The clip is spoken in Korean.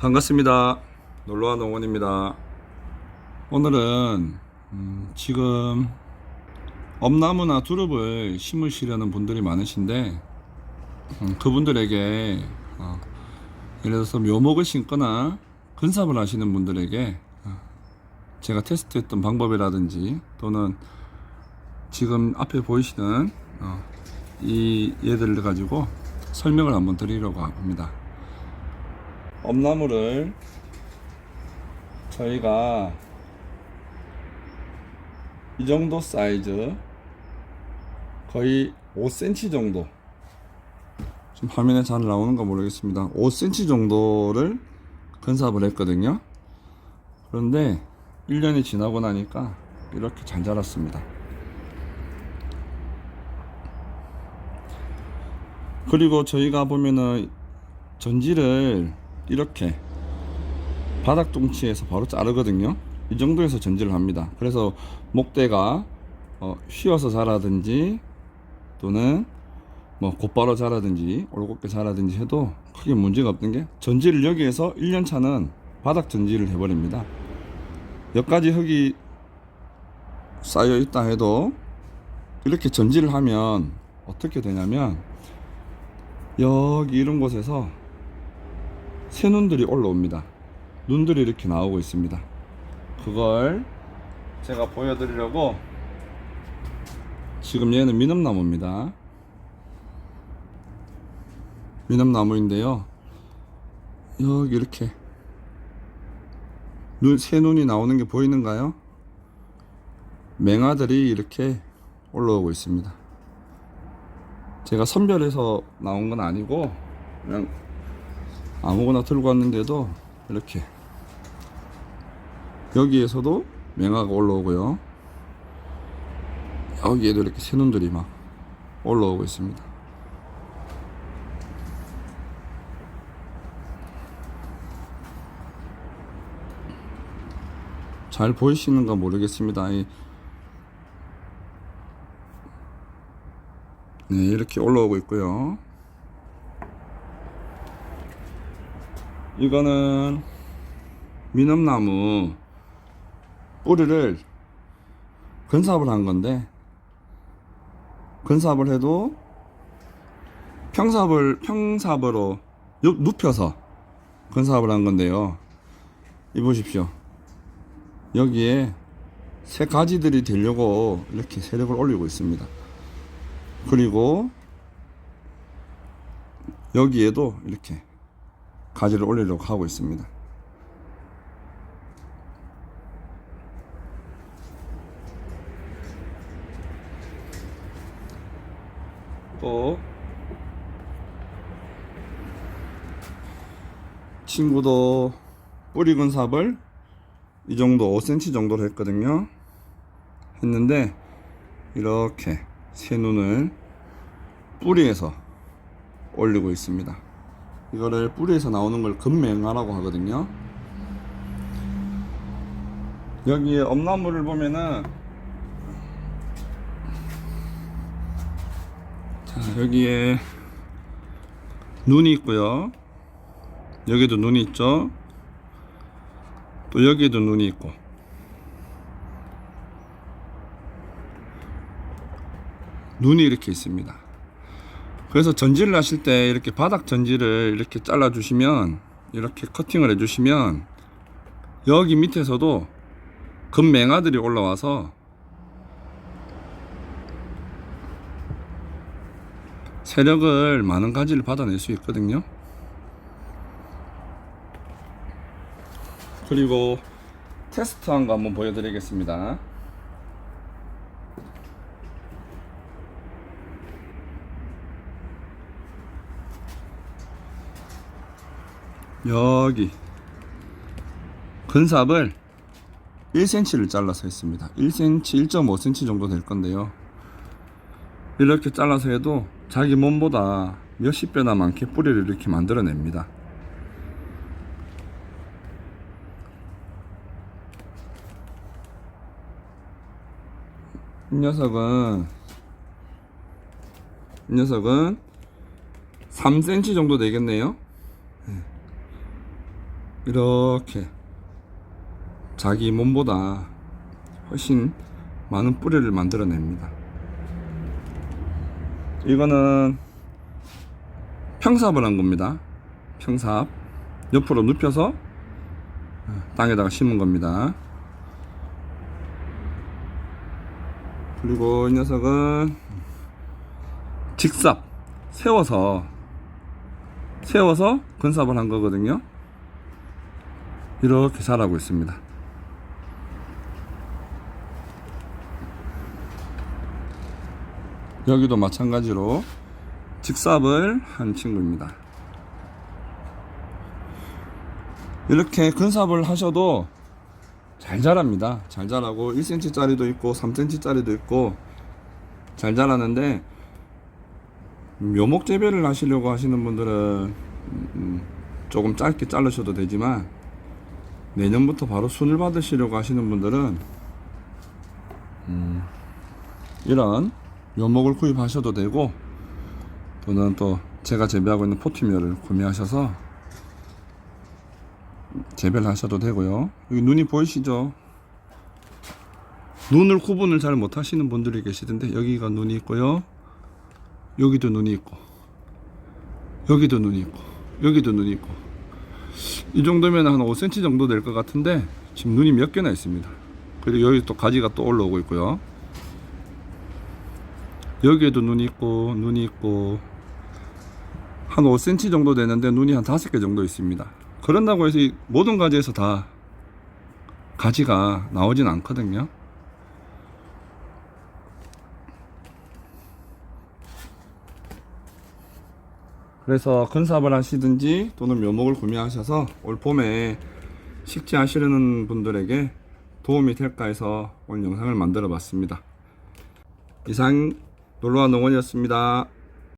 반갑습니다. 놀러와 농원입니다. 오늘은 음, 지금 엄나무나 두릅을 심으시려는 분들이 많으신데 음, 그분들에게 어, 예를 들어서 묘목을 심거나 근삽을 하시는 분들에게 어, 제가 테스트했던 방법이라든지 또는 지금 앞에 보이시는 어, 이 얘들을 가지고 설명을 한번 드리려고 합니다. 엄나무를 저희가 이 정도 사이즈 거의 5cm 정도. 좀 화면에 잘 나오는가 모르겠습니다. 5cm 정도를 건삽을 했거든요. 그런데 1년이 지나고 나니까 이렇게 잘 자랐습니다. 그리고 저희가 보면은 전지를 이렇게 바닥 뚱치에서 바로 자르거든요. 이 정도에서 전지를 합니다. 그래서 목대가 어, 휘어서 자라든지 또는 뭐 곧바로 자라든지 올곧게 자라든지 해도 크게 문제가 없는 게 전지를 여기에서 1년 차는 바닥 전지를 해버립니다. 여기까지 흙이 쌓여 있다 해도 이렇게 전지를 하면 어떻게 되냐면 여기 이런 곳에서 새 눈들이 올라옵니다. 눈들이 이렇게 나오고 있습니다. 그걸 제가 보여드리려고 지금 얘는 미넘나무입니다. 미넘나무인데요. 여기 이렇게 눈, 새 눈이 나오는 게 보이는가요? 맹아들이 이렇게 올라오고 있습니다. 제가 선별해서 나온 건 아니고 그냥 아무거나 들고 왔는데도 이렇게 여기에서도 맹아가 올라오고요. 여기에도 이렇게 새눈들이 막 올라오고 있습니다. 잘 보이시는가 모르겠습니다. 이- 네 이렇게 올라오고 있고요 이거는 미넘나무 뿌리를 건삽을 한 건데 건삽을 해도 평삽을 평삽으로 눕- 눕혀서 건삽을 한 건데요. 이 보십시오. 여기에 새 가지들이 되려고 이렇게 세력을 올리고 있습니다. 그리고 여기에도 이렇게 가지를 올리려고 하고 있습니다. 또 친구도 뿌리 건삽을 이 정도 5cm 정도로 했거든요. 했는데 이렇게 새 눈을 뿌리에서 올리고 있습니다. 이거를 뿌리에서 나오는 걸 금맹아라고 하거든요. 여기에 엄나무를 보면은 자 여기에 눈이 있고요. 여기도 눈이 있죠. 또 여기에도 눈이 있고 눈이 이렇게 있습니다. 그래서 전지를 하실 때 이렇게 바닥 전지를 이렇게 잘라 주시면 이렇게 커팅을 해 주시면 여기 밑에서도 금맹아들이 올라와서 세력을 많은 가지를 받아낼 수 있거든요. 그리고 테스트 한 거 한번 보여드리겠습니다. 여기 근삽을 1cm를 잘라서 했습니다. 1cm, 1.5cm 정도 될 건데요. 이렇게 잘라서 해도 자기 몸보다 몇십 배나 많게 뿌리를 이렇게 만들어냅니다. 이 녀석은 이 녀석은 3cm 정도 되겠네요. 이렇게 자기 몸보다 훨씬 많은 뿌리를 만들어냅니다. 이거는 평삽을 한 겁니다. 평삽. 옆으로 눕혀서 땅에다가 심은 겁니다. 그리고 이 녀석은 직삽 세워서 세워서 근삽을 한 거거든요. 이렇게 자라고 있습니다. 여기도 마찬가지로 직삽을 한 친구입니다. 이렇게 근삽을 하셔도 잘 자랍니다. 잘 자라고 1cm짜리도 있고 3cm짜리도 있고 잘 자라는데 묘목 재배를 하시려고 하시는 분들은 음, 조금 짧게 자르셔도 되지만 내년부터 바로 순을 받으시려고 하시는 분들은 음, 이런 묘목을 구입하셔도 되고 또는 또 제가 재배하고 있는 포티미어를 구매하셔서 재배를 하셔도 되고요. 여기 눈이 보이시죠? 눈을 구분을 잘 못하시는 분들이 계시던데 여기가 눈이 있고요. 여기도 눈이 있고 여기도 눈이 있고 여기도 눈이 있고 이 정도면 한 5cm 정도 될 것 같은데 지금 눈이 몇 개나 있습니다. 그리고 여기 또 가지가 또 올라오고 있고요. 여기에도 눈이 있고 눈이 있고 한 5cm 정도 되는데 눈이 한 5개 정도 있습니다. 그런다고 해서 이 모든 가지에서 다 가지가 나오진 않거든요. 그래서 근삽을 하시든지 또는 묘목을 구매하셔서 올 봄에 식재하시려는 분들에게 도움이 될까 해서 오늘 영상을 만들어 봤습니다. 이상 놀러와 농원이었습니다.